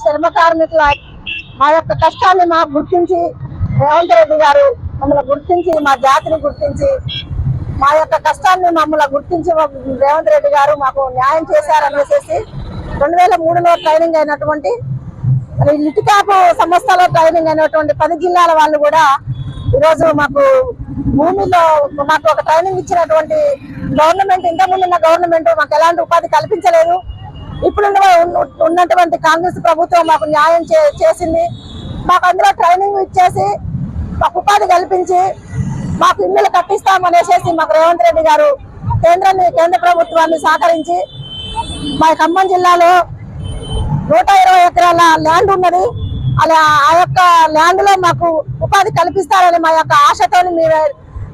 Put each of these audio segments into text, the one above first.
శ్రమ కార్మికుల మా యొక్క కష్టాన్ని మాకు గుర్తించి రేవంత్ రెడ్డి గారు మమ్మల్ని గుర్తించి మా జాతిని గుర్తించి మా యొక్క కష్టాన్ని మమ్మల్ని గుర్తించి రేవంత్ రెడ్డి గారు మాకు న్యాయం చేశారనేసి రెండు వేల మూడులో ట్రైనింగ్ అయినటువంటి మరి లిటికాపు సంస్థలో ట్రైనింగ్ అయినటువంటి పది జిల్లాల వాళ్ళు కూడా ఈరోజు మాకు భూమిలో మాకు ఒక ట్రైనింగ్ ఇచ్చినటువంటి గవర్నమెంట్ ఇంతకుముందు ఉన్న గవర్నమెంట్ మాకు ఎలాంటి ఉపాధి కల్పించలేదు. ఇప్పుడున్న ఉన్నటువంటి కాంగ్రెస్ ప్రభుత్వం మాకు న్యాయం చే- చేసింది. మాకు అందులో ట్రైనింగ్ ఇచ్చేసి మాకు ఉపాధి కల్పించి మాకు ఇల్లులు కట్టిస్తామనేసి మాకు రేవంత్ రెడ్డి గారు కేంద్రాన్ని కేంద్ర ప్రభుత్వాన్ని సహకరించి మా ఖమ్మం జిల్లాలో నూట ఇరవై ఎకరాల ల్యాండ్ ఉన్నది. అలా ఆ యొక్క ల్యాండ్లో మాకు ఉపాధి కల్పిస్తారని మా యొక్క ఆశతోని మేము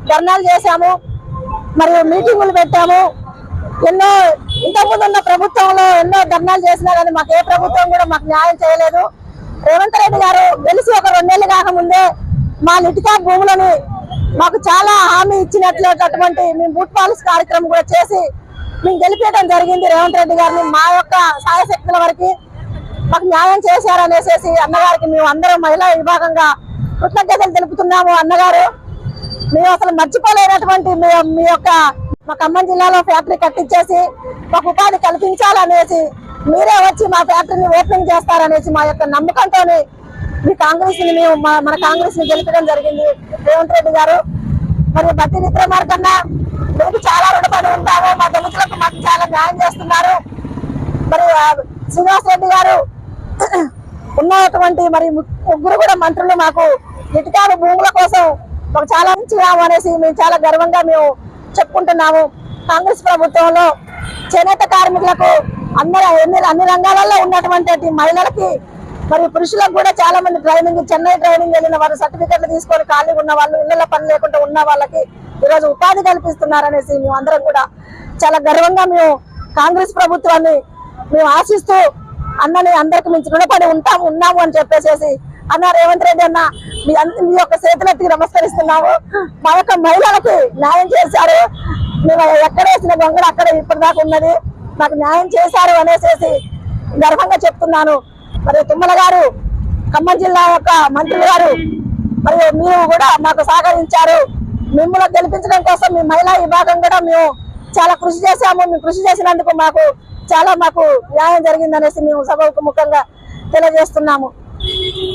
ధర్నాలు చేశాము. మరియు మీటింగులు పెట్టాము. ఎన్నో ఇంతకుముందు ఉన్న ప్రభుత్వంలో ఎన్నో ధర్నాలు చేసినా కానీ మాకు ఏ ప్రభుత్వం కూడా మాకు న్యాయం చేయలేదు. రేవంత్ రెడ్డి గారు గెలిచి ఒక రెండేళ్ళు కాకముందే మా లిటికా భూములని మాకు చాలా హామీ ఇచ్చినట్లటువంటి మేము బూట్ పాలసీ కార్యక్రమం కూడా చేసి మేము గెలిపేయడం జరిగింది రేవంత్ రెడ్డి గారిని. మా యొక్క సాయశక్తుల వరకు మాకు న్యాయం చేశారనేసి అన్నగారికి మేము అందరం మహిళా విభాగంగా కృతజ్ఞతలు తెలుపుతున్నాము అన్నగారు. మేము అసలు మర్చిపోలేనటువంటి మీ మీ యొక్క మా ఖమ్మం జిల్లాలో ఫ్యాక్టరీ కట్టించేసి మాకు ఉపాధి కల్పించాలనేసి మీరే వచ్చి మా ఫ్యాక్టరీని ఓపెనింగ్ చేస్తారనేసి మా యొక్క నమ్మకంతో మీ కాంగ్రెస్ని మేము మా- మన కాంగ్రెస్ని గెలిపడం జరిగింది. రేవంత్ రెడ్డి గారు మరి బట్టి విక్రమార్కన్న మీకు చాలా రుణపడి ఉంటాము. మా దళితులకు మాకు చాలా న్యాయం చేస్తున్నారు. మరి శ్రీనివాస్ రెడ్డి గారు ఉన్నటువంటి మరి ముగ్గురు కూడా మంత్రులు మాకు ఇటుకాల భూముల కోసం మాకు చాలా ఇచ్చినాము అనేసి మేము చాలా గర్వంగా మేము చెప్పుకుంటున్నాము. కాంగ్రెస్ ప్రభుత్వంలో చేనేత కార్మికులకు అందరూ అన్ని అన్ని రంగాలలో ఉన్నటువంటి మహిళలకి మరి పురుషులకు కూడా చాలా మంది ట్రైనింగ్ చెన్నై ట్రైనింగ్ వెళ్ళిన వారు సర్టిఫికెట్లు తీసుకొని ఖాళీ ఉన్న వాళ్ళు ఇళ్ళ పని లేకుండా ఉన్న వాళ్ళకి ఈరోజు ఉపాధి కల్పిస్తున్నారనేసి మేము అందరం కూడా చాలా గర్వంగా మేము కాంగ్రెస్ ప్రభుత్వాన్ని మేము ఆశిస్తూ అన్నని అందరికి మించి రుణపడి ఉంటాము ఉన్నాము అని చెప్పేసేసి అన్న రేవంత్ రెడ్డి అన్న మీ మీ యొక్క చేతులెత్తికి నమస్కరిస్తున్నాము. మా యొక్క మహిళలకు న్యాయం చేశారు. మేము ఎక్కడ వేసిన గొంగళ అక్కడ ఇప్పటిదాకా ఉన్నది. మాకు న్యాయం చేశారు అనేసేసి గర్వంగా చెప్తున్నాను. మరి తుమ్మల గారు ఖమ్మం జిల్లా యొక్క మంత్రులు గారు మరి మీరు కూడా మాకు సహకరించారు. మిమ్మల్ని గెలిపించడం కోసం మీ మహిళా విభాగం కూడా మేము చాలా కృషి చేశాము. మేము కృషి చేసినందుకు మాకు చాలా మాకు న్యాయం జరిగిందనేసి మేము సభకు ముఖంగా తెలియజేస్తున్నాము.